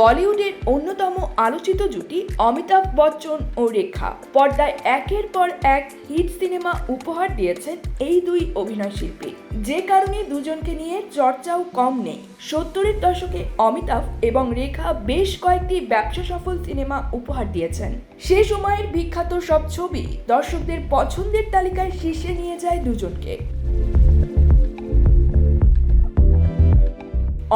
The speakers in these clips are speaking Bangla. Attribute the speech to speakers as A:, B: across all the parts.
A: বলিউডের অন্যতম আলোচিত জুটি অমিতাভ বচ্চন ও রেখা। পর্দায় একের পর এক হিট সিনেমা উপহার দিয়েছেন এই দুই অভিনয় শিল্পী। যে কারণে দুজনকে নিয়ে চর্চাও কম নেই। সত্তরের দশকে অমিতাভ এবং রেখা বেশ কয়েকটি ব্যবসা সফল সিনেমা উপহার দিয়েছেন। সে সময়ের বিখ্যাত সব ছবি দর্শকদের পছন্দের তালিকায় শীর্ষে নিয়ে যায় দুজনকে।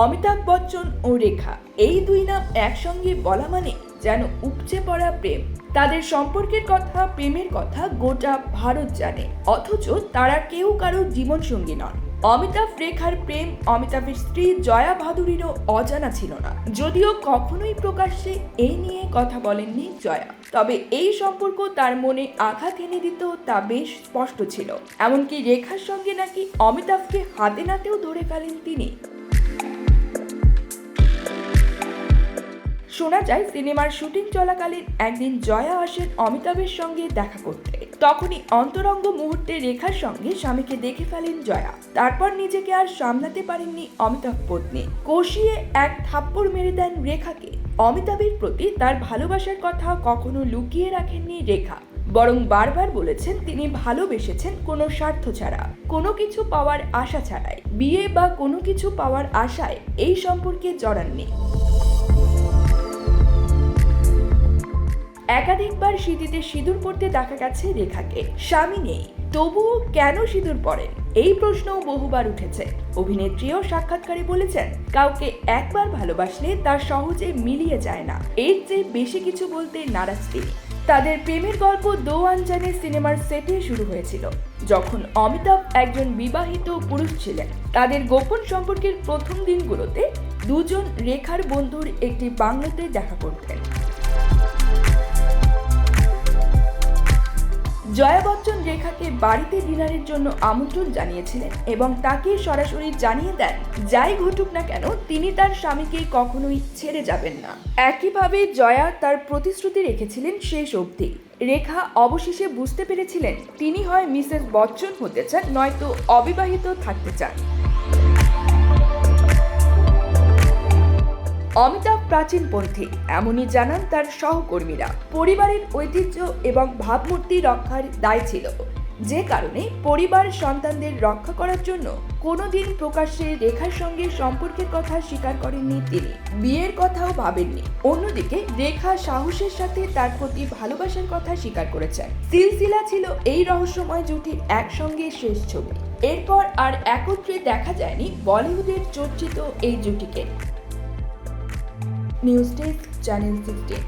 A: অমিতাভ বচ্চন ও রেখা, এই দুই নাম একসঙ্গে বলা মানে যেন উপচে পড়া প্রেম। তাদের সম্পর্কের কথা, প্রেমের কথা গোটা ভারত জানে, অথচ তারা কেউ কারও জীবন সঙ্গী নন। অমিতাভ রেখার প্রেম অমিতাভের স্ত্রী জয়া ভাদুরীরও অজানা ছিল না। যদিও কখনোই প্রকাশ্যে এই নিয়ে কথা বলেননি জয়া। তবে এই সম্পর্ক তার মনে আঘাত এনে দিত তা বেশ স্পষ্ট ছিল। এমনকি রেখার সঙ্গে নাকি অমিতাভকে হাতে নাতেও ধরে ফেলেন তিনি। শোনা যায়, সিনেমার শুটিং চলাকালীন একদিন জয়া আসেন অমিতাভের সঙ্গে দেখা করতে। তখনই অন্তরঙ্গ মুহূর্তে রেখার সঙ্গে স্বামীকে দেখে ফেলেন জয়া। তারপর নিজেকে আর সামলাতে পারেননি অমিতাভ পত্নী। কষিয়ে এক থাপ্পড় মেরে দেন রেখাকে। অমিতাভের প্রতি তার ভালোবাসার কথা কখনো লুকিয়ে রাখেননি রেখা। বরং বারবার বলেছেন, তিনি ভালোবেসেছেন কোনো স্বার্থ ছাড়া। কোনো কিছু পাওয়ার আশা ছাড়াই। বিয়ে বা কোনো কিছু পাওয়ার আশায় এই সম্পর্কে জড়াননি। একাধিকবার স্মৃতিতে সিঁদুর পড়তে দেখা গেছে রেখাকে। স্বামী নেই। তবুও কেন সিঁদুর পরেন এই প্রশ্নও বহুবার উঠেছে। অভিনেত্রীও সাক্ষাৎকারে বলেছেন, কাউকে একবার ভালোবাসলে তার সহজে মিলিয়ে যায় না। এর চেয়ে বেশি কিছু বলতে নারাজ তিনি। তাদের প্রেমের গল্প দো আনজানে সিনেমার সেটে শুরু হয়েছিল। যখন অমিতাভ একজন বিবাহিত পুরুষ ছিলেন, তাদের গোপন সম্পর্কের প্রথম দিনগুলোতে দুজন রেখার বন্ধুর একটি বাংলোতে দেখা করতেন। জয়া বচ্চন রেখাকে বাড়িতে ডিনারের জন্য আমন্ত্রণ জানিয়েছিলেন এবং তাকে সরাসরি জানিয়ে দেন, যাই ঘটুক না কেন, তিনি তার স্বামীকে কখনোই ছেড়ে যাবেন না। একইভাবে জয়া তার প্রতিশ্রুতি রেখেছিলেন শেষ অবধি। রেখা অবশেষে বুঝতে পেরেছিলেন তিনি হয় মিসেস বচ্চন হতে চান, নয়তো অবিবাহিত থাকতে চান। অমিতাভ প্রাচীনপন্থী, এমনই জানান তার সহকর্মীরা। পরিবারের ঐতিহ্য এবং ভাবমূর্তি রক্ষার দায় ছিল। যে কারণে পরিবার সন্তানদের রক্ষা করার জন্য কোনোদিন প্রকাশ্যে রেখার সঙ্গে সম্পর্কের কথা স্বীকার করেননি তিনি। বিয়ের কথাও ভাবেননি। অন্যদিকে রেখা সাহসের সাথে তার প্রতি ভালোবাসার কথা স্বীকার করেছেন। সিলসিলা ছিল এই রহস্যময় জুটির একসঙ্গে শেষ ছবি। এরপর আর একত্রে দেখা যায়নি বলিউডের চর্চিত এই জুটিকে। News desk channel sixteen